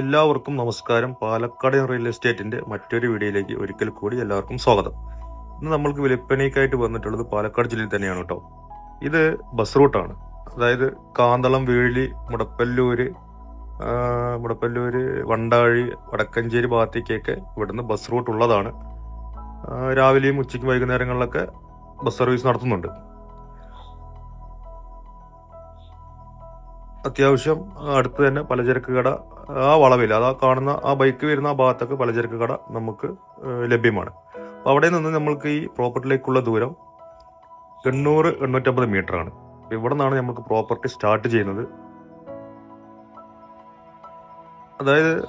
എല്ലാവർക്കും നമസ്കാരം. പാലക്കാട് റിയൽ എസ്റ്റേറ്റിന്റെ മറ്റൊരു വീഡിയോയിലേക്ക് ഒരിക്കൽ കൂടി എല്ലാവർക്കും സ്വാഗതം. ഇന്ന് നമ്മൾക്ക് വിൽപ്പനയ്ക്കായിട്ട് വന്നിട്ടുള്ളത് പാലക്കാട് ജില്ലയിൽ തന്നെയാണ് കേട്ടോ. ഇത് ബസ് റൂട്ടാണ്. അതായത് കാന്തളം വീഴി മുടപ്പല്ലൂര് മുടപ്പല്ലൂര് വണ്ടാഴി വടക്കഞ്ചേരി ഭാഗത്തേക്കൊക്കെ ഇവിടുന്ന് ബസ് റൂട്ട് ഉള്ളതാണ്. രാവിലെയും ഉച്ചയ്ക്കും വൈകുന്നേരങ്ങളിലൊക്കെ ബസ് സർവീസ് നടത്തുന്നുണ്ട്. അത്യാവശ്യം അടുത്ത് തന്നെ പലചരക്ക് കട ആ വളവിൽ അതാ കാണുന്ന ആ ബൈക്ക് വരുന്ന ആ ഭാഗത്തൊക്കെ പലചരക്ക് കട നമുക്ക് ലഭ്യമാണ്. അപ്പോൾ അവിടെ നിന്ന് നമ്മൾക്ക് ഈ പ്രോപ്പർട്ടിയിലേക്കുള്ള ദൂരം എണ്ണൂറ് എണ്ണൂറ്റമ്പത് മീറ്റർ ആണ്. ഇവിടെ നിന്നാണ് നമുക്ക് പ്രോപ്പർട്ടി സ്റ്റാർട്ട് ചെയ്യുന്നത്. അതായത്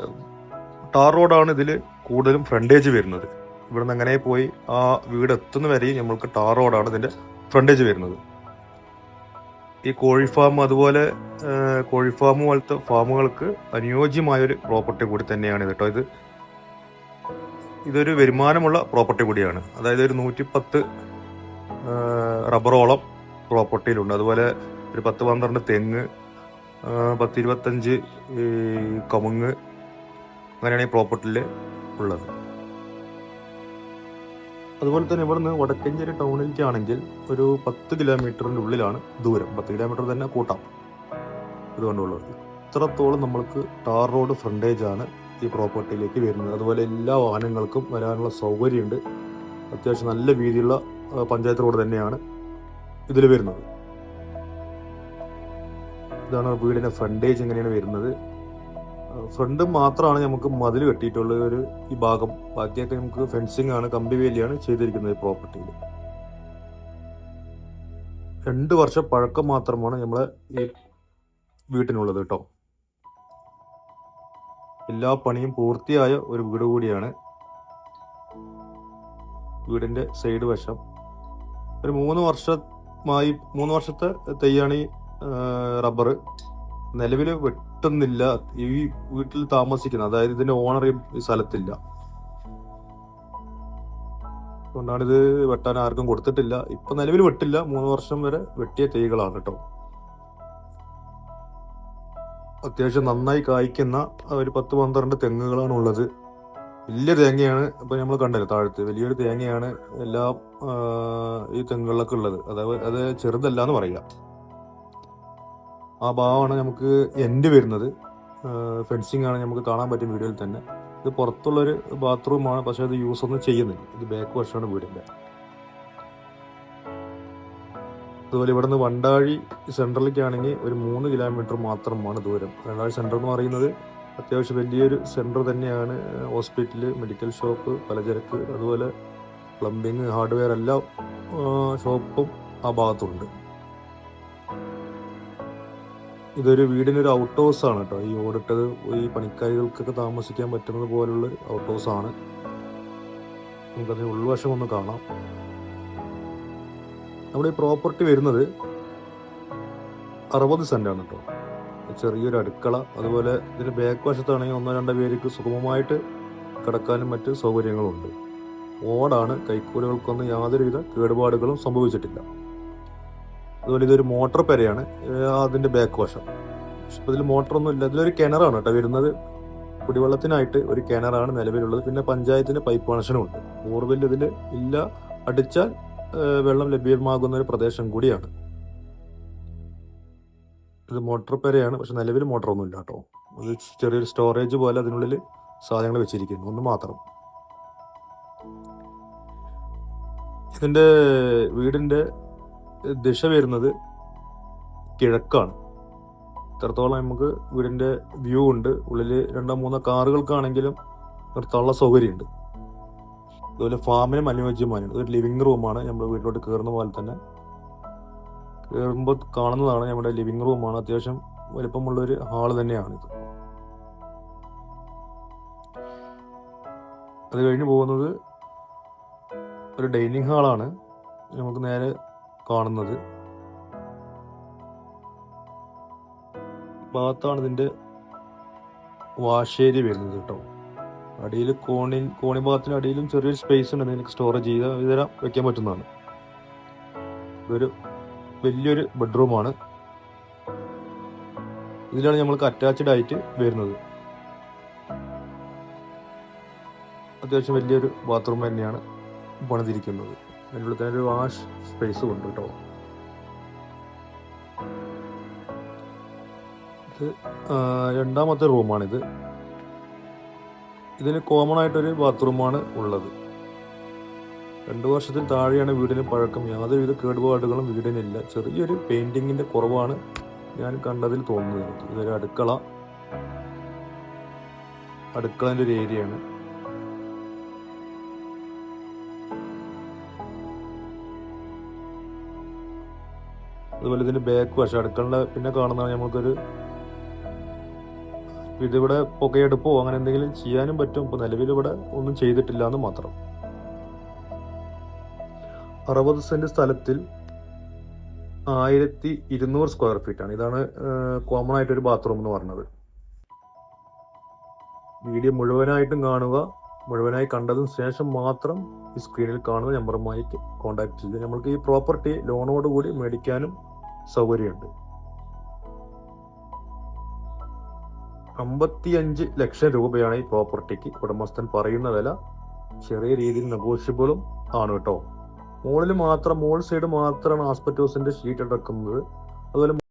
ടാർ റോഡാണ് ഇതിൽ കൂടുതലും ഫ്രണ്ടേജ് വരുന്നത്. ഇവിടെ നിന്ന് അങ്ങനെ പോയി ആ വീട് എത്തുന്ന വരെയും നമ്മൾക്ക് ടാർ റോഡാണ് ഇതിന്റെ ഫ്രണ്ടേജ് വരുന്നത്. ഈ കോഴി ഫാം അതുപോലെ കോഴി ഫാം പോലത്തെ ഫാമുകൾക്ക് അനുയോജ്യമായ ഒരു പ്രോപ്പർട്ടി കൂടി തന്നെയാണ് കേട്ടോ. ഇത് ഇതൊരു വരുമാനമുള്ള പ്രോപ്പർട്ടി കൂടിയാണ്. അതായത് ഒരു നൂറ്റിപ്പത്ത് റബ്ബറോളം പ്രോപ്പർട്ടിയിലുണ്ട്. അതുപോലെ ഒരു പത്ത് പന്ത്രണ്ട് തെങ്ങ് പത്തിരുപത്തഞ്ച് കമുങ്ങ് അങ്ങനെയാണ് ഈ പ്രോപ്പർട്ടിയിൽ ഉള്ളത്. അതുപോലെ തന്നെ ഇവിടുന്ന് വടക്കഞ്ചേരി ടൗണിലേക്കാണെങ്കിൽ ഒരു പത്ത് കിലോമീറ്ററിന്റെ ഉള്ളിലാണ് ദൂരം. പത്ത് കിലോമീറ്റർ തന്നെ കൂട്ടാം. ഇതുകൊണ്ടുള്ളത് ഇത്രത്തോളം നമ്മൾക്ക് ടാർ റോഡ് ഫ്രണ്ടേജ് ആണ് ഈ പ്രോപ്പർട്ടിയിലേക്ക് വരുന്നത്. അതുപോലെ എല്ലാ വാഹനങ്ങൾക്കും വരാനുള്ള സൗകര്യമുണ്ട്. അത്യാവശ്യം നല്ല വീതിയുള്ള പഞ്ചായത്ത് റോഡ് തന്നെയാണ് ഇതിൽ വരുന്നത്. ഇതാണ് വീടിന്റെ ഫ്രണ്ടേജ് എങ്ങനെയാണ് വരുന്നത്. ഫ്രണ്ട് മാത്രമാണ് നമുക്ക് മതിൽ കെട്ടിയിട്ടുള്ള ഒരു ഈ ഭാഗം. ബാക്കിയൊക്കെ നമുക്ക് ഫെൻസിങ് ആണ് കമ്പി വേലിയാണ് ചെയ്തിരിക്കുന്നത് ഈ പ്രോപ്പർട്ടിയിൽ രണ്ട് വർഷം പഴക്കം മാത്രമാണ് നമ്മൾ ഈ വീട്ടിനുള്ളത് കേട്ടോ. എല്ലാ പണിയും പൂർത്തിയായ ഒരു വീട് കൂടിയാണ്. വീടിന്റെ സൈഡ് വശം. ഒരു മൂന്ന് വർഷമായി മൂന്ന് വർഷത്തെ തെയ്യാണ് ഈ റബ്ബർ നിലവിൽ വെട്ടുന്നില്ല. ഈ വീട്ടിൽ താമസിക്കുന്ന അതായത് ഇതിന്റെ ഓണർ ഈ സ്ഥലത്തില്ല. അതുകൊണ്ടാണ് ഇത് വെട്ടാൻ ആർക്കും കൊടുത്തിട്ടില്ല. ഇപ്പൊ നിലവിൽ വെട്ടില്ല. മൂന്ന് വർഷം വരെ വെട്ടിയ തൈകളാണ് കേട്ടോ. അത്യാവശ്യം നന്നായി കായ്ക്കുന്ന ഒരു പത്ത് പന്ത്രണ്ട് തെങ്ങുകളാണ് ഉള്ളത്. വലിയ തേങ്ങയാണ് ഇപ്പൊ നമ്മൾ കണ്ടല്ലോ താഴത്ത്. വലിയൊരു തേങ്ങയാണ് എല്ലാ ഈ തെങ്ങുകളിലൊക്കെ ഉള്ളത്. അതായത് അത് ചെറുതല്ല എന്ന് പറയാം. ആ ഭാഗമാണ് നമുക്ക് എൻഡ് വരുന്നത്. ഫെൻസിങ് ആണ് നമുക്ക് കാണാൻ പറ്റും വീഡിയോയിൽ തന്നെ. ഇത് പുറത്തുള്ളൊരു ബാത്റൂമാണ് പക്ഷേ അത് യൂസ് ഒന്നും ചെയ്യുന്നില്ല. ഇത് ബാക്ക് വശമാണ് വീടിന്റെ അതുപോലെ ഇവിടെ നിന്ന് വണ്ടാഴി സെൻട്രലിലേക്കാണെങ്കിൽ ഒരു മൂന്ന് കിലോമീറ്റർ മാത്രമാണ് ദൂരം. വണ്ടാഴി സെന്റർ എന്ന് പറയുന്നത് അത്യാവശ്യം വലിയൊരു സെന്റർ തന്നെയാണ്. ഹോസ്പിറ്റൽ മെഡിക്കൽ ഷോപ്പ് പലചരക്ക് അതുപോലെ പ്ലംബിങ് ഹാർഡ്വെയർ എല്ലാം ഷോപ്പും ആ ഭാഗത്തുണ്ട്. ഇതൊരു വീടിനൊരു ഔട്ട് ഹൗസ് ആണ് കേട്ടോ. ഈ ഓടിട്ടത് ഈ പണിക്കാരികൾക്കൊക്കെ താമസിക്കാൻ പറ്റുന്നത് പോലുള്ള ഔട്ട് ഹൗസ് ആണ്. നമുക്കതിന് ഉൾവശം ഒന്ന് കാണാം. നമ്മുടെ ഈ പ്രോപ്പർട്ടി വരുന്നത് അറുപത് സെന്റ് ആണ് കേട്ടോ. ചെറിയൊരു അടുക്കള അതുപോലെ ഇതിന്റെ ബാക്ക് വശത്താണെങ്കിൽ ഒന്നോ രണ്ടോ പേർക്ക് സുഗമമായിട്ട് കിടക്കാനും മറ്റ് സൗകര്യങ്ങളുണ്ട്. ഓടാണ് കൈക്കൂലുകൾക്കൊന്നും യാതൊരുവിധ കേടുപാടുകളും സംഭവിച്ചിട്ടില്ല. അതുപോലെ ഇതൊരു മോട്ടോർ പെരയാണ്. അതിന്റെ ബാക്ക് വശം. പക്ഷെ ഇതിൽ മോട്ടറൊന്നും ഇല്ല. ഇതിലൊരു കിണറാണ് കേട്ടോ വരുന്നത്. കുടിവെള്ളത്തിനായിട്ട് ഒരു കിണറാണ് നിലവിലുള്ളത്. പിന്നെ പഞ്ചായത്തിന്റെ പൈപ്പ് കണക്ഷനും ഉണ്ട്. ബോർവെൽ ഇതിൽ ഇല്ല. അടിച്ചാൽ വെള്ളം ലഭ്യമാകുന്ന ഒരു പ്രദേശം കൂടിയാണ്. ഇത് മോട്ടോർ പെരയാണ്. പക്ഷെ നിലവിൽ മോട്ടറൊന്നും ഇല്ല കേട്ടോ. അത് ചെറിയൊരു സ്റ്റോറേജ് പോലെ അതിനുള്ളിൽ സാധനങ്ങൾ വെച്ചിരിക്കുന്നു. ഒന്ന് മാത്രം. ഇതിന്റെ വീടിന്റെ ദിശ വരുന്നത് കിഴക്കാണ്. ഇത്രത്തോളം നമുക്ക് വീടിന്റെ വ്യൂ ഉണ്ട്. ഉള്ളിൽ രണ്ടോ മൂന്നോ കാറുകൾക്കാണെങ്കിലും നിർത്താനുള്ള സൗകര്യമുണ്ട്. അതുപോലെ ഫാമിനും അനുയോജ്യമാണ്. ഒരു ലിവിങ് റൂമാണ്. നമ്മൾ വീട്ടിലോട്ട് കയറുന്ന പോലെ തന്നെ. കയറുമ്പോൾ കാണുന്നതാണ് നമ്മുടെ ലിവിങ് റൂമാണ്. അത്യാവശ്യം വലിപ്പമുള്ള ഒരു ഹാൾ തന്നെയാണ് ഇത്. അത് കഴിഞ്ഞ് പോകുന്നത് ഒരു ഡൈനിങ് ഹാളാണ്. നമുക്ക് നേരെ കാണുന്നത്. ഭാഗത്താണ് ഇതിന്റെ വാഷേരി വരുന്നത് കേട്ടോ. അടിയിൽ കോണി കോണി ഭാഗത്തിന് അടിയിലും ചെറിയൊരു സ്പേസ് ഉണ്ട്. നിങ്ങൾക്ക് സ്റ്റോറേജ് ചെയ്ത് ഇതരം വെക്കാൻ പറ്റുന്നതാണ്. ഇതൊരു വലിയൊരു ബെഡ്റൂമാണ് ഇതിലാണ് നമ്മൾക്ക് അറ്റാച്ച്ഡ് ആയിട്ട് വരുന്നത്. അത്യാവശ്യം വലിയൊരു ബാത്റൂം തന്നെയാണ് പണിതിരിക്കുന്നത്. അതിന്റെ ഉള്ളിൽ തന്നെ ഒരു വാഷ് സ്പേസ് ഉണ്ട് കേട്ടോ ഇത് രണ്ടാമത്തെ റൂമാണിത്. ഇതിന് കോമൺ ആയിട്ടൊരു ബാത്റൂമാണ് ഉള്ളത്. രണ്ട് വർഷത്തിൽ താഴെയാണ് വീടിന് പഴക്കം. യാതൊരുവിധ കേടുപാടുകളും വീടിനില്ല. ചെറിയൊരു പെയിന്റിങ്ങിന്റെ കുറവാണ് ഞാൻ കണ്ടതിൽ തോന്നുന്നത്. ഇതൊരു അടുക്കള. അടുക്കളന്റെ ഒരു ഏരിയയാണ് അതുപോലെ ഇതിന്റെ ബാക്ക് വശം അടുക്കളയുടെ പിന്നെ കാണുന്നതാണ് നമുക്കൊരു ഇതിവിടെ പുകയെടുപ്പോ അങ്ങനെ എന്തെങ്കിലും ചെയ്യാനും പറ്റും. ഇപ്പൊ നിലവിൽ ഇവിടെ ഒന്നും ചെയ്തിട്ടില്ല എന്ന് മാത്രം. അറുപത് സെന്റ് സ്ഥലത്തിൽ ആയിരത്തി ഇരുന്നൂറ് സ്ക്വയർ ഫീറ്റ് ആണ്. ഇതാണ് കോമൺ ആയിട്ട് ഒരു ബാത്റൂം എന്ന് പറഞ്ഞത്. വീഡിയോ മുഴുവനായിട്ടും കാണുക. മുഴുവനായി കണ്ടതിന് ശേഷം മാത്രം ഈ സ്ക്രീനിൽ കാണുന്ന നമ്പറുമായി കോൺടാക്ട് ചെയ്യുക. നമ്മൾക്ക് ഈ പ്രോപ്പർട്ടി ലോണോട് കൂടി മേടിക്കാനും സൗകര്യമുണ്ട്. അമ്പത്തിയഞ്ച് ലക്ഷം രൂപയാണ് ഈ പ്രോപ്പർട്ടിക്ക് ഉടമസ്ഥൻ പറയുന്ന വില. ചെറിയ രീതിയിൽ നെഗോഷ്യബിളും ആണ് കേട്ടോ. മുകളിൽ മാത്രം മോൾ സൈഡ് മാത്രമാണ് ആസ്പെറ്റോസിന്റെ ഷീറ്റ് അടക്കുന്നത്. അതുപോലെ